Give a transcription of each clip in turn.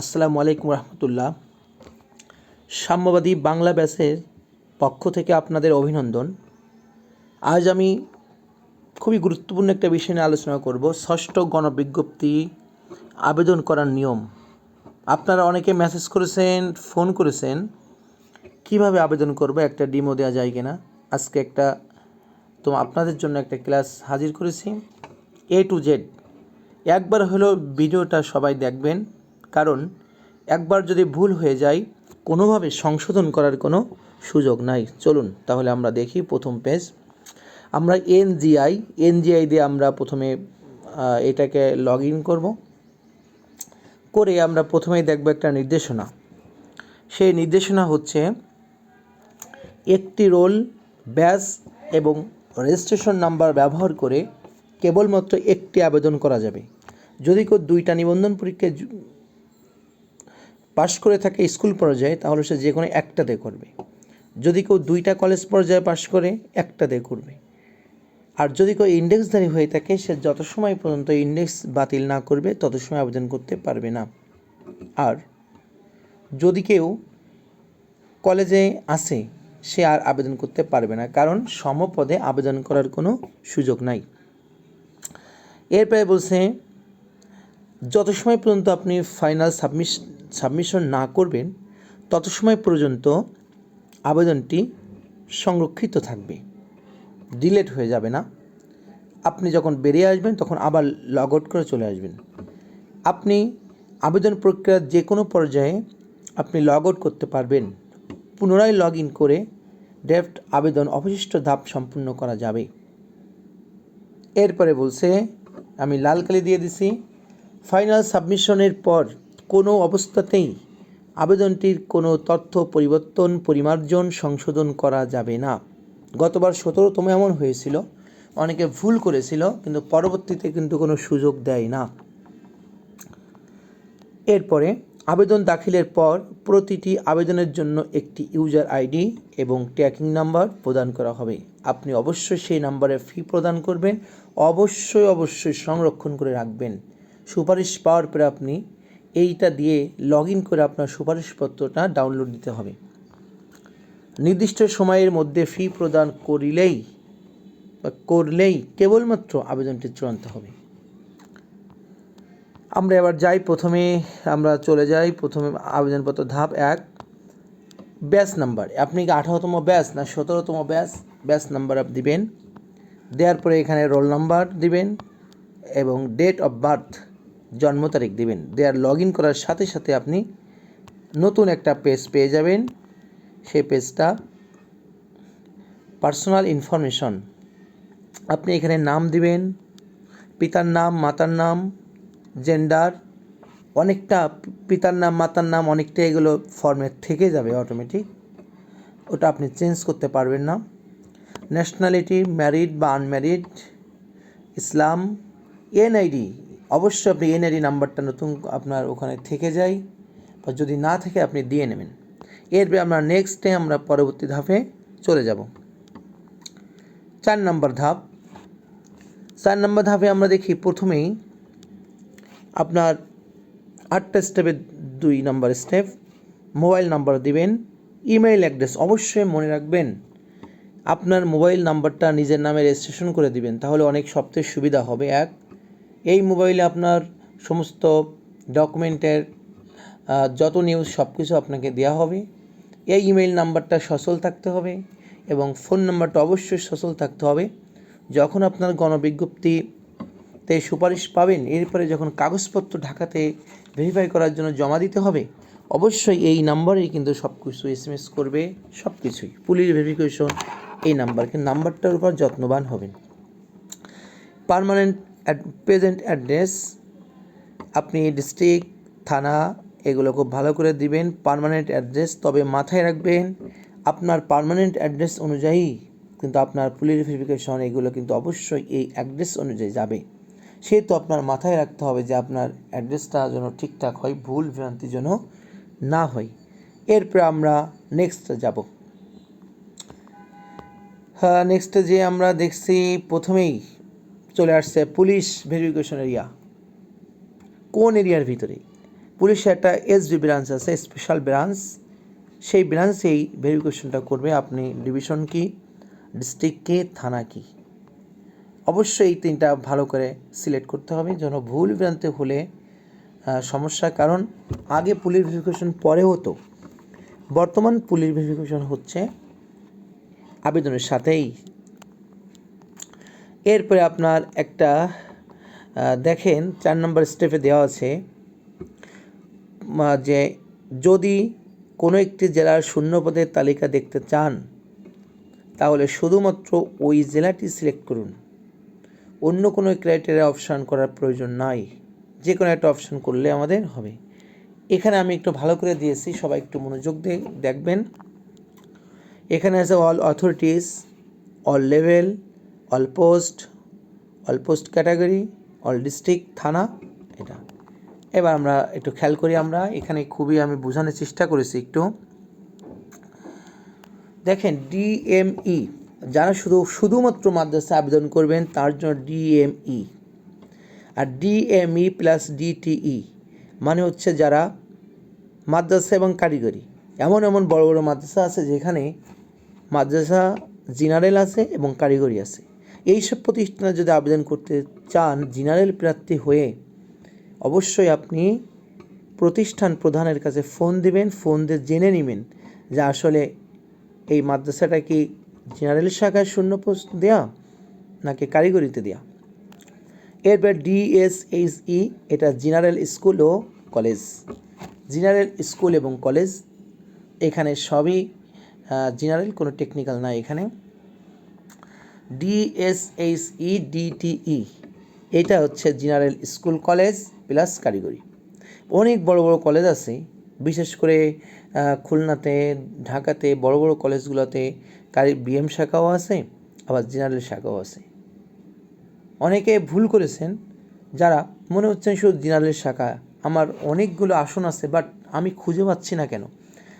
আসসালামু আলাইকুম রহমতুল্লাহ। সাম্যবাদী বাংলা ব্যাসের পক্ষ থেকে আপনাদের অভিনন্দন। আজ আমি খুবই গুরুত্বপূর্ণ একটা বিষয় নিয়ে আলোচনা করব, ষষ্ঠ গণবিজ্ঞপ্তি আবেদন করার নিয়ম। আপনারা অনেকে মেসেজ করেছেন ফোন করেছেন, কীভাবে আবেদন করব, একটা ডিমো দেওয়া যায় কিনা? আজকে একটা, তো আপনাদের জন্য একটা ক্লাস হাজির করেছি। এ টু জেড একবার হলো ভিডিওটা সবাই দেখবেন। কারণ একবার যদি ভুল হয়ে যায়, কোনোভাবে সংশোধন করার কোনো সুযোগ নাই। চলুন তাহলে আমরা দেখি প্রথম পেজ আমরা এনজিআই এনজিআই দিয়ে আমরা প্রথমে এটাকে লগ ইন করব। করে আমরা প্রথমেই দেখব একটা নির্দেশনা। সেই নির্দেশনা হচ্ছে একটি রোল, ব্যাস এবং রেজিস্ট্রেশন নাম্বার ব্যবহার করে কেবলমাত্র একটি আবেদন করা যাবে। যদি কেউ দুইটা নিবন্ধন পরীক্ষায় পাশ করে থাকে স্কুল পর্যায়ে, তাহলে সে যে কোনো একটাতে করবে। যদি কেউ দুইটা কলেজ পর্যায়ে পাশ করে একটাতে করবে। আর যদি কেউ ইন্ডেক্সধারী হয়ে থাকে, সে যত সময় পর্যন্ত ইন্ডেক্স বাতিল না করবে, তত সময় আবেদন করতে পারবে না। আর যদি কেউ কলেজে আসে সে আর আবেদন করতে পারবে না, কারণ সমপদে আবেদন করার কোনো সুযোগ নাই। এরপরে বলছে যত সময় পর্যন্ত আপনি ফাইনাল সাবমিশ সাবমিশন না করবেন, তত সময় পর্যন্ত আবেদনটি সংরক্ষিত থাকবে। ডিলেট হয়ে যাবে না। আপনি যখন বেরিয়ে আসবেন, তখন আবার লগ আউট করে চলে আসবেন। আপনি আবেদন প্রক্রিয়ার যে কোনো পর্যায়ে আপনি লগ আউট করতে পারবেন। পুনরায় লগ ইন করে ডেফট আবেদন অবশিষ্ট ধাপ সম্পূর্ণ করা যাবে। এরপরে বলছে, আমি লাল কালি দিয়ে দিছি। ফাইনাল সাবমিশনের পর কোনো অবস্থাতেই আবেদনটির কোনো তথ্য, পরিবর্তন, পরিমার্জন, সংশোধন করা যাবে না। গতবার সতেরোতম এমন হয়েছিল। অনেকে ভুল করেছিল, কিন্তু পরবর্তীতে কিন্তু কোনো সুযোগ দেয় না। এরপরে আবেদন দাখিলের পর প্রতিটি আবেদনের জন্য একটি ইউজার আইডি এবং ট্র্যাকিং নাম্বার প্রদান করা হবে। আপনি অবশ্যই সেই নাম্বারে ফি প্রদান করবেন, অবশ্যই অবশ্যই সংরক্ষণ করে রাখবেন। সুপারিশ পাওয়ার পরে আপনি এইটা দিয়ে লগ ইন করে আপনার সুপারিশপত্রটা ডাউনলোড দিতে হবে। নির্দিষ্ট সময়ের মধ্যে ফি প্রদান করিলেই বা করলেই কেবলমাত্র আবেদনটি চূড়ান্ত হবে। আমরা এবার যাই, প্রথমে আমরা চলে যাই, প্রথমে আবেদনপত্র ধাপ এক, ব্যাস নাম্বার। আপনি কি আঠারোতম ব্যাচ না সতেরোতম ব্যাস? ব্যাস নাম্বার আপ দিবেন। দেওয়ার পরে এখানে রোল নাম্বার দিবেন এবং ডেট অফ বার্থ জন্ম তারিখ দিবেন। দেওয়ার লগ ইন করার সাথে সাথে আপনি নতুন একটা পেজ পেয়ে যাবেন। সেই পেজটা পার্সোনাল ইনফরমেশন আপনি এখানে নাম দিবেন, পিতার নাম, মাতার নাম জেন্ডার অনেকটা পিতার নাম, মাতার নাম, অনেকটা এগুলো ফর্মে থেকে যাবে অটোমেটিক ওটা আপনি চেঞ্জ করতে পারবেন না। ন্যাশনালিটি ম্যারিড বা আনম্যারিড ইসলাম এনআইডি অবশ্যই আপনি এনআইডি নাম্বারটা নতুন আপনার ওখানে থেকে যায় বা যদি না থাকে আপনি দিয়ে নেবেন। এরপরে আমরা নেক্সটে আমরা পরবর্তী ধাপে চলে যাব। চার নম্বর ধাপ। চার নম্বর ধাপে আমরা দেখি প্রথমেই আপনার আটটা স্টেপের দুই নম্বর স্টেপ মোবাইল নাম্বার দিবেন ইমেইল অ্যাড্রেস অবশ্যই মনে রাখবেন। আপনার মোবাইল নাম্বারটা নিজের নামে রেজিস্ট্রেশন করে দিবেন, তাহলে অনেক সবচেয়ে সুবিধা হবে, এক। এই মোবাইলে আপনার সমস্ত ডকুমেন্টের যত নিউজ সব কিছু আপনাকে দেওয়া হবে। এই ইমেইল নাম্বারটা সচল থাকতে হবে এবং ফোন নাম্বারটা অবশ্যই সচল থাকতে হবে। যখন আপনার গণবিজ্ঞপ্তিতে সুপারিশ পাবেন, এরপরে যখন কাগজপত্র ঢাকাতে ভেরিফাই করার জন্য জমা দিতে হবে, অবশ্যই এই নাম্বারেই কিন্তু সব কিছু এস এম এস করবে সব কিছুই পুলিশ ভেরিফিকেশন এই নাম্বারকে, নাম্বারটার উপর যত্নবান হবেন। পারমানেন্ট প্রেজেন্ট অ্যাড্রেস আপনি ডিস্ট্রিক্ট থানা, এগুলো খুব ভালো করে দিবেন পার্মানেন্ট অ্যাড্রেস তবে মাথায় রাখবেন, আপনার পার্মানেন্ট অ্যাড্রেস অনুযায়ী কিন্তু আপনার পুলিশ ভেরিফিকেশন এগুলো কিন্তু অবশ্যই এই অ্যাড্রেস অনুযায়ী যাবে। সেহেতু আপনার মাথায় রাখতে হবে যে আপনার অ্যাড্রেসটা যেন ঠিকঠাক হয়, ভুল ভ্রান্তি যেন না হয়। এরপরে আমরা নেক্সট যাব। হ্যাঁ নেক্সটে যে আমরা দেখছি প্রথমেই চলে আসছে পুলিশ ভেরিফিকেশন এরিয়া কোন এরিয়ার ভিতরে? পুলিশের একটা এসবি ব্রাঞ্চ আছে স্পেশাল ব্রাঞ্চ সেই ব্রাঞ্চেই ভেরিফিকেশনটা করবে আপনি ডিভিশন কি ডিস্ট্রিক্ট কি, থানা কি। অবশ্যই এই তিনটা ভালো করে সিলেক্ট করতে হবে, যেন ভুল ভ্রান্তি হলে সমস্যা, কারণ আগে পুলিশ ভেরিফিকেশন পরে হতো। বর্তমান পুলিশ ভেরিফিকেশন হচ্ছে আবেদনের সাথেই এরপরে আপনার একটা দেখেন, চার নম্বর স্টেপে দেওয়া আছে যে যদি কোনো একটি জেলার শূন্যপদের তালিকা দেখতে চান, তাহলে শুধুমাত্র ওই জেলাটি সিলেক্ট করুন। অন্য কোনো ক্রাইটেরিয়া অপশান করার প্রয়োজন নাই। যে কোনো একটা অপশান করলে আমাদের হবে। এখানে আমি একটু ভালো করে দিয়েছি, সবাই একটু মনোযোগ দিয়ে দেখবেন। এখানে আছে all authorities all level all post all post category all district থানা এটা এবার আমরা একটু খেয়াল করি আমরা, এখানে খুবই আমি বোঝানোর চেষ্টা করেছি একটু। দেখেন ডিএমই যারা শুধু, শুধুমাত্র মাদ্রাসা আবেদন করবেন, তার জন্য ডিএমই আর ডিএমই প্লাস ডিটিই মানে হচ্ছে যারা মাদ্রাসা এবং কারিগরি। এমন এমন বড় বড় মাদ্রাসা আছে যেখানে মাদ্রাসা জেনারেল আছে এবং কারিগরি আছে। এইসব প্রতিষ্ঠানে যদি আবেদন করতে চান, জেনারেল প্রার্থী হয়ে অবশ্যই আপনি প্রতিষ্ঠান প্রধানের কাছে ফোন দিবেন, ফোন দিয়ে জেনে নেবেন যে আসলে এই মাদ্রাসাটা কি জেনারেল শাখায় শূন্য পোস্ট দেয়া নাকি কারিগরিতে দেয়া? এরপর ডিএসএইচই, এটা জেনারেল স্কুল ও কলেজ। জেনারেল স্কুল এবং কলেজ, এখানে সবই জেনারেল, কোনো টেকনিক্যাল নাই এখানে। ডিএসএইচই ডিটিই এটা হচ্ছে জেনারেল স্কুল কলেজ প্লাস কারিগরি। অনেক বড় বড় কলেজ আছে, বিশেষ করে খুলনাতে, ঢাকাতে, বড় বড় কলেজগুলোতে কারি বিএম শাখাও আছে, আবার জেনারেল শাখাও আছে। অনেকে ভুল করেছেন, যারা মনে হচ্ছে শুধু জেনারেল শাখা, আমার অনেকগুলো আসন আছে বাট আমি খুঁজে পাচ্ছি না কেন।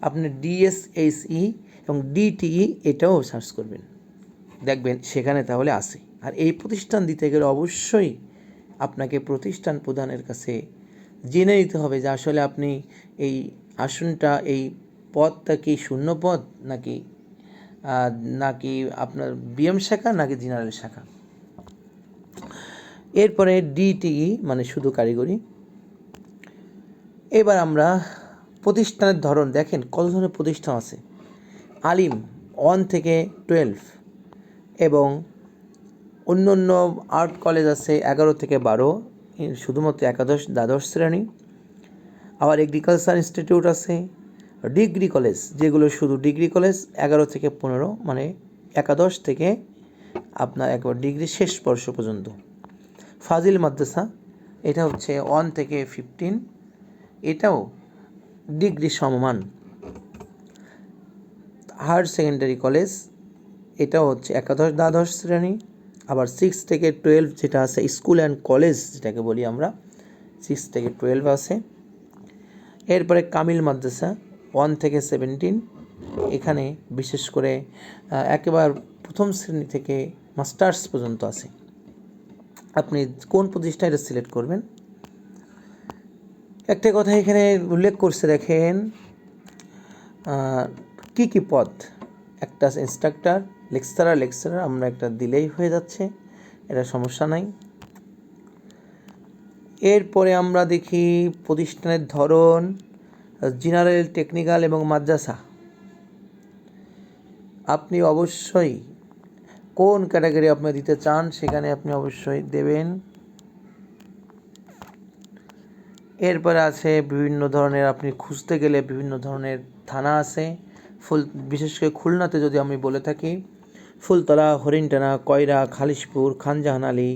আপনি ডিএসএইচই এবং ডিটিই এটাও সার্চ করবেন। দেখবেন সেখানে তাহলে আসে আর এই প্রতিষ্ঠান দিতে গেলে অবশ্যই আপনাকে প্রতিষ্ঠান প্রধানের কাছে জেনে নিতে হবে যে আসলে আপনি এই আসনটা, এই পদটা কি শূন্য পদ নাকি নাকি আপনার বিএম শাখা নাকি জেনারেল শাখা? এরপরে ডিটিই মানে শুধু কারিগরি। এবার আমরা প্রতিষ্ঠানের ধরন দেখেন, কত ধরনের প্রতিষ্ঠান আছে? আলিম ওয়ান থেকে টুয়েলভ এবং অন্য অন্য আর্ট কলেজ আছে এগারো থেকে বারো শুধুমাত্র একাদশ, দ্বাদশ শ্রেণি। আবার এগ্রিকালচার ইনস্টিটিউট আছে ডিগ্রি কলেজ যেগুলো শুধু ডিগ্রি কলেজ এগারো থেকে পনেরো মানে একাদশ থেকে আপনার একবার ডিগ্রি শেষ বর্ষ পর্যন্ত। ফাজিল মাদ্রাসা, এটা হচ্ছে ওয়ান থেকে ফিফটিন এটাও ডিগ্রি সমমান হায়ার সেকেন্ডারি কলেজ এটাও হচ্ছে একাদশ দ্বাদশ শ্রেণি, আবার সিক্স থেকে টুয়েলভ যেটা আছে স্কুল অ্যান্ড কলেজ যেটাকে বলি আমরা সিক্স থেকে টুয়েলভ আছে। এরপরে কামিল মাদ্রাসা ওয়ান থেকে সেভেন্টিন এখানে বিশেষ করে একেবারে প্রথম শ্রেণি থেকে মাস্টার্স পর্যন্ত আছে। আপনি কোন প্রতিষ্ঠায় এটা সিলেক্ট করবেন? একটা কথা এখানে উল্লেখ করছে, দেখেন কি কি পদ? একটা ইনস্ট্রাক্টর লেকচারার লেকচারার আমরা একটা দিলেই হয়ে যাচ্ছে, এটা সমস্যা নাই। এরপরে আমরা দেখি প্রতিষ্ঠানের ধরন, জেনারেল, টেকনিক্যাল এবং মাদ্রাসা। আপনি অবশ্যই কোন ক্যাটাগরি আপনি দিতে চান সেখানে আপনি অবশ্যই দেবেন। এরপরে আছে বিভিন্ন ধরনের, আপনি খুঁজতে গেলে বিভিন্ন ধরনের থানা আছে। ফুল, বিশেষ করে খুলনাতে যদি আমি বলে থাকি ফুলতলা, হরিণটানা, কয়রা, খালিশপুর, খানজাহান আলী,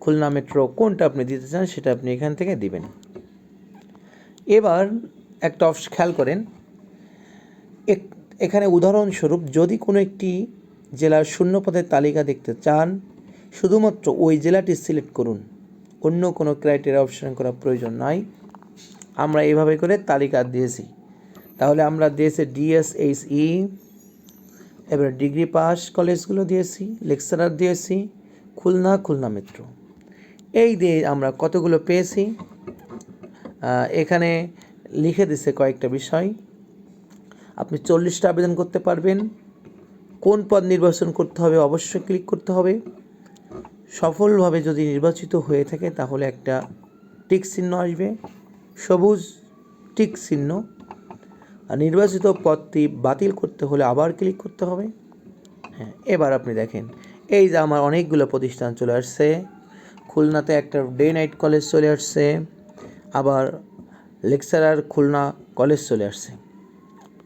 খুলনা মেট্রো, কোনটা আপনি দিতে চান সেটা আপনি এখান থেকে দিবেন। এবার একটা অপশ খেয়াল করেন এখানে উদাহরণস্বরূপ যদি কোনো একটি জেলার শূন্যপদের তালিকা দেখতে চান, শুধুমাত্র ওই জেলাটি সিলেক্ট করুন, অন্য কোনো ক্রাইটেরিয়া অপশন করার প্রয়োজন নাই। আমরা এভাবে করে তালিকা দিয়েছি। তাহলে আমরা দিয়েছি ডিএসএইচই এবার ডিগ্রি পাস কলেজগুলো দিয়েছি, লেকচারার দিয়েছি, খুলনা খুলনা মেট্রো। এই দিয়ে আমরা কতগুলো পেয়েছি? এখানে লিখে দিছে কয়েকটা বিষয়। আপনি চল্লিশটা আবেদন করতে পারবেন। কোন পদ নির্বাচন করতে হবে অবশ্যই ক্লিক করতে হবে। সফলভাবে যদি নির্বাচিত হয়ে থাকে তাহলে একটা টিক চিহ্ন আসবে। সবুজ টিক চিহ্ন। নির্বাচিত পদটি বাতিল করতে হলে আবার ক্লিক করতে হবে। হ্যাঁ এবার আপনি দেখেন, এই যে আমার অনেকগুলো প্রতিষ্ঠান চলে আসছে। খুলনাতে একটা ডে নাইট কলেজ চলে আসছে, আবার লেকচারার খুলনা কলেজ চলে আসছে।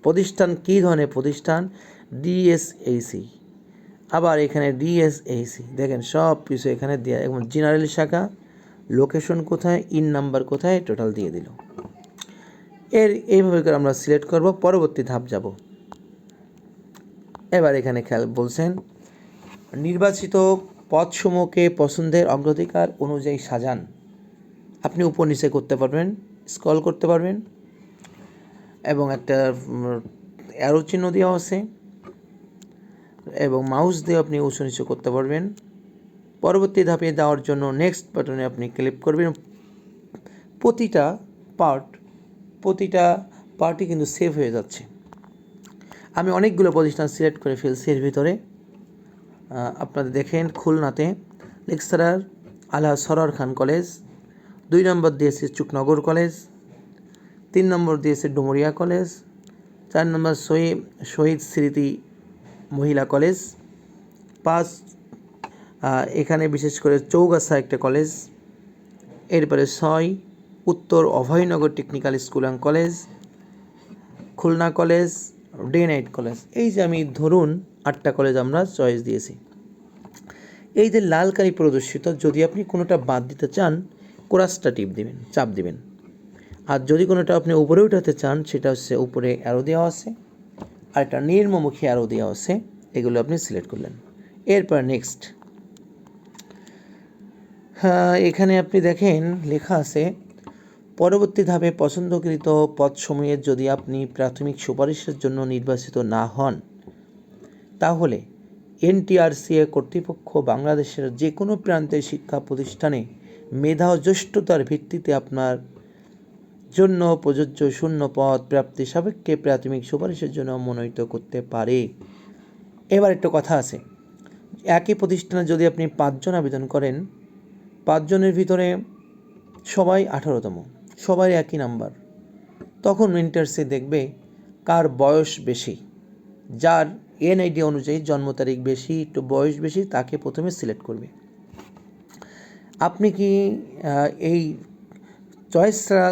প্রতিষ্ঠান কী ধরনের প্রতিষ্ঠান? ডিএসএইসি আবার এখানে ডিএসএইসি দেখেন সব কিছু এখানে দেওয়া এবং জেনারেল শাখা লোকেশন কোথায় ইন নাম্বার কোথায় টোটাল দিয়ে দিল। এর এইভাবে করে আমরা সিলেক্ট করব, পরবর্তী ধাপ যাব। এবার এখানে খেয়াল বলছেন, নির্বাচিত পদসমূহকে পছন্দের অগ্রাধিকার অনুযায়ী সাজান। আপনি উপর নিচে করতে পারবেন স্কল করতে পারবেন, এবং একটা অ্যারো চিহ্ন দেওয়া আছে, এবং মাউস দিয়ে আপনি উঁচু নিচু করতে পারবেন। পরবর্তী ধাপে দেওয়ার জন্য নেক্সট বাটনে আপনি ক্লিক করবেন। প্রতিটা পার্ট প্রতিটা পার্টি কিন্তু সেভ হয়ে যাচ্ছে। আমি অনেকগুলো প্রতিষ্ঠান সিলেক্ট করে ফেলছি এর ভিতরে। আহ, আপনারা দেখেন খুলনাতে লেকচারার আলা সরার খান কলেজ দুই নম্বর দিয়েছে চুকনগর কলেজ তিন নম্বর দিয়েছে ডুমুরিয়া কলেজ চার নম্বর শহীদ শহীদ স্মৃতি মহিলা কলেজ পাঁচ এখানে বিশেষ করে চৌগাছা একটা কলেজ এরপরে ছয় উত্তর Abhaynagar technical school and college, Khulna college day night college. এই যে আমি ধরুন আটটা কলেজ আমরা চয়েস দিয়েছি। এই যে লাল কালি প্রদর্শিত, যদি আপনি কোনোটা বাদ দিতে চান, কোরাসটা টিপ দিবেন, চাপ দিবেন। আর যদি কোনোটা আপনি উপরে উঠাতে চান, সেটা হচ্ছে উপরে অ্যারো দেওয়া আছে। আর একটা নির্মমুখী অ্যারো দেওয়া আছে, এগুলো আপনি সিলেক্ট করলেন। এরপর নেক্সট হ্যাঁ এখানে আপনি দেখেন, লেখা আছে পরবর্তী ধাপে পছন্দকৃত পদসমূহের যদি আপনি প্রাথমিক সুপারিশের জন্য নির্বাচিত না হন, তাহলে এনটিআরসিএ কর্তৃপক্ষ বাংলাদেশের যে কোনো প্রান্তের শিক্ষা প্রতিষ্ঠানে মেধা ও জ্যেষ্ঠতার ভিত্তিতে আপনার জন্য প্রযোজ্য শূন্য পদ প্রাপ্তি সাপেক্ষে প্রাথমিক সুপারিশের জন্য মনোনীত করতে পারে। এবার একটা কথা আছে। একই প্রতিষ্ঠানে যদি আপনি পাঁচজন আবেদন করেন, পাঁচজনের ভিতরে সবাই আঠারোতম। সবাই একই নাম্বার। তখন ইন্টারসে দেখবে কার বয়স বেশি। যার এনআইডি অনুযায়ী জন্ম তারিখ বেশি, একটু বয়স বেশি, তাকে প্রথমে সিলেক্ট করবে। আপনি কি এই চয়েস ছাড়া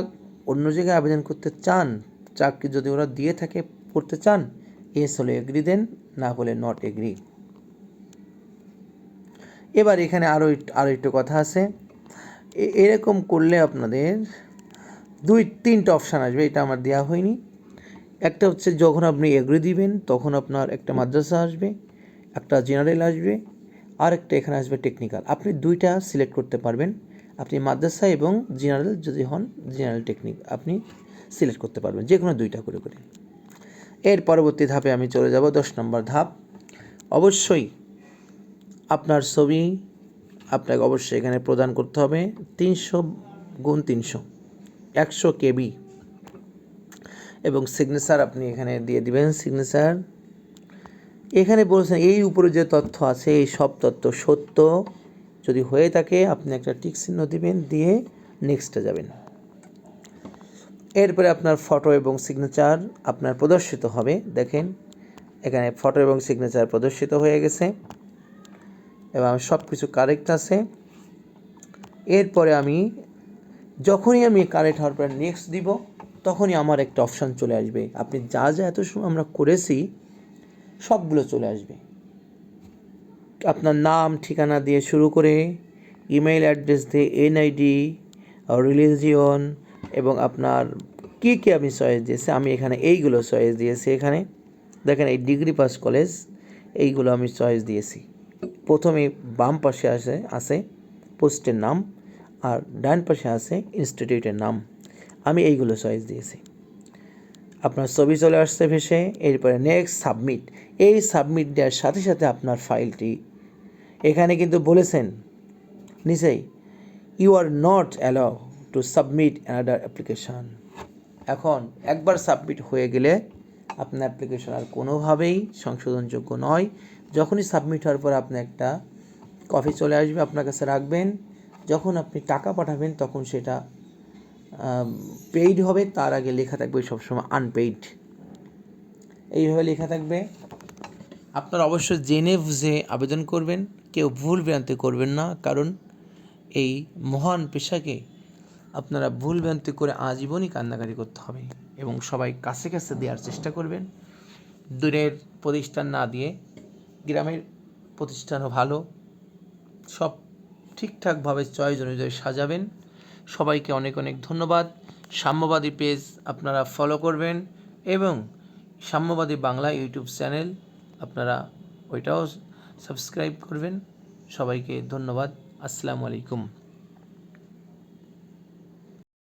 অন্য জায়গায় আবেদন করতে চান? চাকরি যদি ওরা দিয়ে থাকে, করতে চান? এস হলে এগ্রি দেন, না হলে নট এগ্রি এবার এখানে আরও আরও একটু কথা আছে। এরকম করলে আপনাদের দুই, তিনটা অপশান আসবে, এটা আমার দেওয়া হয়নি। একটা হচ্ছে যখন আপনি এগ্রি দিবেন, তখন আপনার একটা মাদ্রাসা আসবে, একটা জেনারেল আসবে আর একটা এখানে আসবে টেকনিক্যাল আপনি দুইটা সিলেক্ট করতে পারবেন। আপনি মাদ্রাসা এবং জেনারেল যদি হন জেনারেল টেকনিক আপনি সিলেক্ট করতে পারবেন যে কোনো দুইটা করে করে। এর পরবর্তী ধাপে আমি চলে যাব, দশ নম্বর ধাপ। অবশ্যই আপনার ছবি আপনাকে অবশ্যই এখানে প্রদান করতে হবে, তিনশো গুণ তিনশো। একশো কেবি। এবং সিগনেচার আপনি এখানে দিয়ে দিবেন সিগনেচার এখানে বলছেন, এই উপরে যে তথ্য আছে, এই সব তথ্য সত্য। যদি হয়ে থাকে, আপনি একটা টিক চিহ্ন দিবেন, দিয়ে নেক্সটে যাবেন। এরপরে আপনার ফটো এবং সিগনেচার আপনার প্রদর্শিত হবে। দেখেন, এখানে ফটো এবং সিগনেচার প্রদর্শিত হয়ে গেছে। এবং সব কিছু কারেক্ট আছে। এরপরে আমি যখনই আমি কারেক্ট হওয়ার পর নেক্সট দিব, তখনই আমার একটা অপশান চলে আসবে। আপনি যা যা এত সময় আমরা করেছি, সবগুলো চলে আসবে। আপনার নাম, ঠিকানা দিয়ে শুরু করে ইমেল অ্যাড্রেস দিয়ে এনআইডি রিলিজিয়ন এবং আপনার কী কী আমি চয়েস দিয়েছি, আমি এখানে এইগুলো চয়েস দিয়েছি এখানে। দেখেন এই ডিগ্রি পাস কলেজ, এইগুলো আমি চয়েস দিয়েছি। প্রথমে বাম পাশে আসে আছে পোস্টের নাম। আর ডান পাশে আছে ইনস্টিটিউটের নাম। আমি এইগুলো চয়েস দিয়েছি। আপনার ছবি চলে আসছে ভেসে, এরপরে নেক্সট সাবমিট এই সাবমিট দেওয়ার সাথে সাথে আপনার ফাইলটি এখানে কিন্তু বলেছেন, নিচেই you are not allow to submit another application এখন একবার সাবমিট হয়ে গেলে আপনার অ্যাপ্লিকেশন আর কোনোভাবেই সংশোধনযোগ্য নয়। যখনই সাবমিট হওয়ার পর আপনি একটা কপি চলে আসবে, আপনার কাছে রাখবেন যখন আপনি টাকা পাঠাবেন, তখন সেটা পেইড হবে, তার আগে লেখা থাকবে সবসময় আনপেইড এইভাবে লেখা থাকবে। আপনারা অবশ্যই জেনে বুঝে আবেদন করবেন, কেউ ভুল ভ্রান্তি করবেন না, কারণ এই মহান পেশাকে আপনারা ভুল ভ্রান্তি করে আজীবনই কান্নাকারি করতে হবে এবং সবাই কাছে কাছে দেওয়ার চেষ্টা করবেন। দূরের প্রতিষ্ঠান না দিয়ে, গ্রামের প্রতিষ্ঠানও ভালো, সব ঠিকঠাকভাবে চয়েস অনুযায়ী সাজাবেন। সবাইকে অনেক অনেক ধন্যবাদ। সাম্যবাদী পেজ আপনারা ফলো করবেন এবং সাম্যবাদী বাংলা ইউটিউব চ্যানেল আপনারা ওইটাও সাবস্ক্রাইব করবেন। সবাইকে ধন্যবাদ। আসসালামু আলাইকুম।